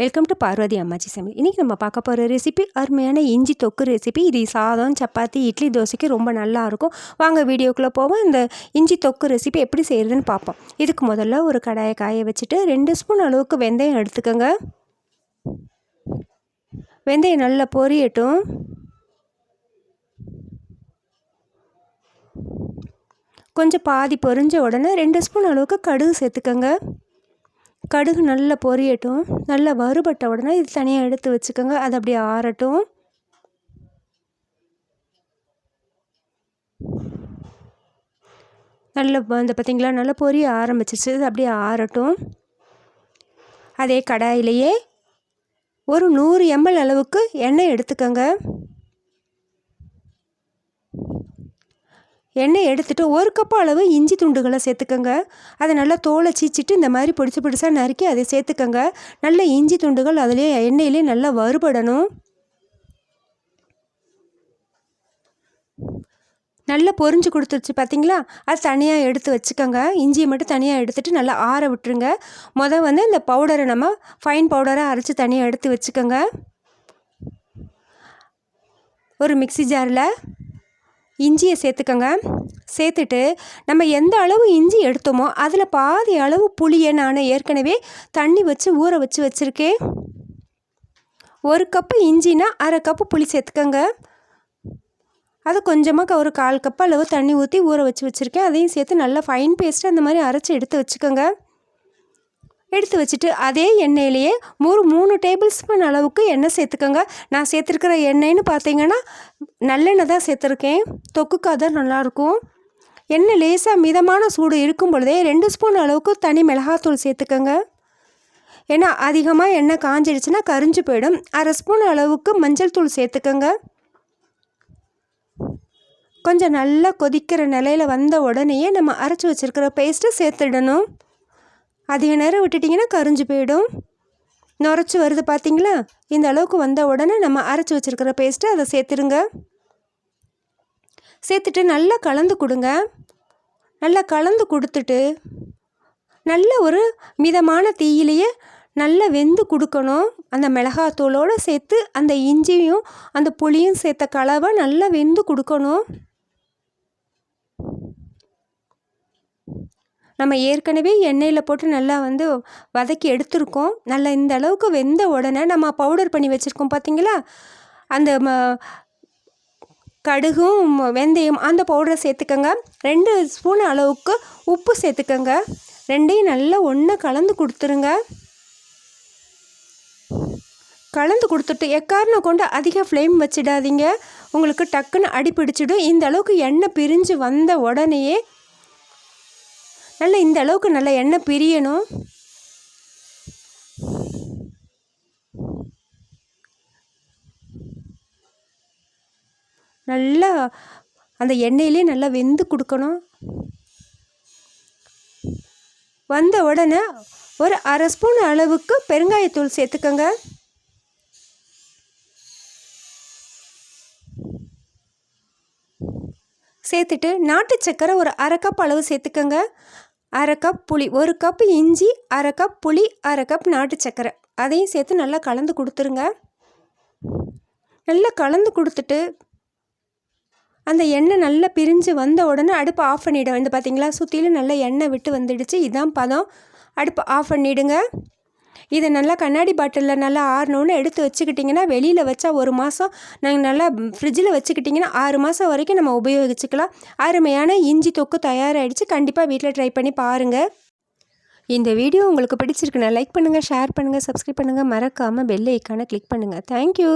Welcome to Parvati அம்மாச்சி சமையல் இன்றைக்கி நம்ம பார்க்க போகிற ரெசிபி அருமையான இஞ்சி தொக்கு ரெசிபி இது சாதம் சப்பாத்தி இட்லி தோசைக்கு ரொம்ப நல்லாயிருக்கும் வாங்க வீடியோக்குள்ளே போவோம். இந்த இஞ்சி தொக்கு ரெசிபி எப்படி செய்கிறதுன்னு பார்ப்போம். இதுக்கு முதல்ல ஒரு கடாயை காய வச்சுட்டு ரெண்டு ஸ்பூன் அளவுக்கு வெந்தயம் எடுத்துக்கோங்க. வெந்தயம் நல்லா பொரியட்டும். கொஞ்சம் பாதி பொரிஞ்ச உடனே ரெண்டு ஸ்பூன் அளவுக்கு கடுகு சேர்த்துக்கோங்க. கடுகு நல்லா பொரியட்டும். நல்லா வறுபட்ட உடனே இது தனியாக எடுத்து வச்சுக்கோங்க. அது அப்படியே ஆறட்டும். நல்ல அந்த பார்த்திங்களா நல்லா பொரிய ஆரம்பிச்சிருச்சு. இது அப்படியே ஆறட்டும். அதே கடாயிலேயே ஒரு நூறு எம்எல் அளவுக்கு எண்ணெய் எடுத்துக்கோங்க. எண்ணெய் எடுத்துகிட்டு ஒரு கப் அளவு இஞ்சி துண்டுகளை சேர்த்துக்கோங்க. அதை நல்லா தோலை சீச்சிட்டு இந்த மாதிரி பிடிச்சி பிடிச்சா நறுக்கி அதை சேர்த்துக்கோங்க. நல்ல இஞ்சி துண்டுகள் அதிலே எண்ணெயிலே நல்லா வறுபடணும். நல்லா பொறிஞ்சு கொடுத்துருச்சு பார்த்தீங்களா அது தனியாக எடுத்து வச்சுக்கோங்க. இஞ்சியை மட்டும் தனியாக எடுத்துகிட்டு நல்லா ஆற விட்டுருங்க. மொதல் வந்து இந்த பவுடரை நம்ம ஃபைன் பவுடரை அரைச்சி தனியாக எடுத்து வச்சுக்கோங்க. ஒரு மிக்சி ஜாரில் இஞ்சியை சேர்த்துக்கோங்க. சேர்த்துட்டு நம்ம எந்த அளவு இஞ்சி எடுத்தோமோ அதில் பாதி அளவு புளியை நான் ஏற்கனவே தண்ணி வச்சு ஊற வச்சு வச்சுருக்கேன். ஒரு கப்பு இஞ்சினா அரை கப்பு புளி சேர்த்துக்கோங்க. அது கொஞ்சமாக ஒரு கால் கப் அளவு தண்ணி ஊற்றி ஊற வச்சு வச்சுருக்கேன். அதையும் சேர்த்து நல்லா ஃபைன் பேஸ்ட்டு அந்த மாதிரி அரைச்சி எடுத்து வச்சுக்கோங்க. எடுத்து வச்சுட்டு அதே எண்ணெயிலேயே ஒரு மூணு டேபிள் ஸ்பூன் அளவுக்கு எண்ணெய் சேர்த்துக்கோங்க. நான் சேர்த்துருக்கிற எண்ணெய்னு பார்த்தீங்கன்னா நல்லெண்ணெய் தான் சேர்த்துருக்கேன். தொக்குக்காக தான் நல்லாயிருக்கும். எண்ணெய் லேசாக மிதமான சூடு இருக்கும் பொழுதே ரெண்டு ஸ்பூன் அளவுக்கு தனி மிளகாத்தூள் சேர்த்துக்கோங்க. ஏன்னா அதிகமாக எண்ணெய் காஞ்சிடுச்சுன்னா கரிஞ்சு போயிடும். அரை ஸ்பூன் அளவுக்கு மஞ்சள் தூள் சேர்த்துக்கோங்க. கொஞ்சம் நல்லா கொதிக்கிற நிலையில் வந்த உடனேயே நம்ம அரைச்சி வச்சுருக்கிற பேஸ்ட்டை சேர்த்துடணும். அதிக நேரம் விட்டுட்டிங்கன்னா கரிஞ்சு போயிடும். நுரைச்சி வருது பார்த்தீங்களா? இந்த அளவுக்கு வந்த உடனே நம்ம அரைச்சி வச்சுருக்கிற பேஸ்ட்டு அதை சேர்த்துருங்க. சேர்த்துட்டு நல்லா கலந்து கொடுங்க. நல்லா கலந்து கொடுத்துட்டு நல்ல ஒரு மிதமான தீயிலேயே நல்லா வெந்து கொடுக்கணும். அந்த மிளகாத்தூளோடு சேர்த்து அந்த இஞ்சியும் அந்த புளியும் சேர்த்த கலவை நல்லா வெந்து கொடுக்கணும். நம்ம ஏற்கனவே எண்ணெயில் போட்டு நல்லா வந்து வதக்கி எடுத்திருக்கோம். நல்லா இந்த அளவுக்கு வெந்த உடனே நம்ம பவுடர் பண்ணி வச்சுருக்கோம் பார்த்தீங்களா அந்த ம கடுகும் வெந்தயம் அந்த பவுடரை சேர்த்துக்கோங்க. ரெண்டு ஸ்பூன் அளவுக்கு உப்பு சேர்த்துக்கோங்க. ரெண்டையும் நல்லா ஒன்று கலந்து கொடுத்துருங்க. கலந்து கொடுத்துட்டு எக்காரணம் கொண்டு அதிக ஃப்ளேம் வச்சிடாதீங்க. உங்களுக்கு டக்குன்னு அடி பிடிச்சிடும் இந்த அளவுக்கு எண்ணெய் பிரிஞ்சு வந்த உடனேயே நல்லா இந்த அளவுக்கு நல்லா எண்ணெய் பிரியணும். நல்லா அந்த எண்ணெயிலே நல்லா வெந்து கொடுக்கணும். வந்த உடனே ஒரு அரை ஸ்பூன் அளவுக்கு பெருங்காயத்தூள் சேர்த்துக்கோங்க. சேர்த்துட்டு நாட்டு சக்கரை ஒரு அரை கப் அளவு சேர்த்துக்கோங்க. அரை கப் புளி ஒரு கப் இஞ்சி அரை கப் புளி அரை கப் நாட்டு சக்கரை. அதையும் சேர்த்து நல்லா கலந்து கொடுத்துருங்க. நல்லா கலந்து கொடுத்துட்டு அந்த எண்ணெய் நல்லா பிரிஞ்சு வந்த உடனே அடுப்பை ஆஃப் பண்ணிவிடும் வந்து பார்த்திங்களா சுற்றிலும் நல்லா எண்ணெய் விட்டு வந்துடுச்சு. இதான் பதம். அடுப்பை ஆஃப் பண்ணிவிடுங்க இதை நல்லா கண்ணாடி பாட்டிலில் நல்லா ஆறணுன்னு எடுத்து வச்சுக்கிட்டிங்கன்னா வெளியில் வச்சா ஒரு மாதம் நாங்கள் நல்லா ஃப்ரிட்ஜில் வச்சுக்கிட்டிங்கன்னா ஆறு மாதம் வரைக்கும் நம்ம உபயோகிச்சுக்கலாம். அருமையான இஞ்சி தொக்கு தயாராகிடுச்சு கண்டிப்பாக வீட்டில் ட்ரை பண்ணி பாருங்கள் இந்த வீடியோ உங்களுக்கு பிடிச்சிருக்குன்னா லைக் பண்ணுங்கள் ஷேர் பண்ணுங்கள் சப்ஸ்கிரைப் பண்ணுங்கள் மறக்காமல் பெல் ஐக்கானை கிளிக் பண்ணுங்கள் தேங்க்யூ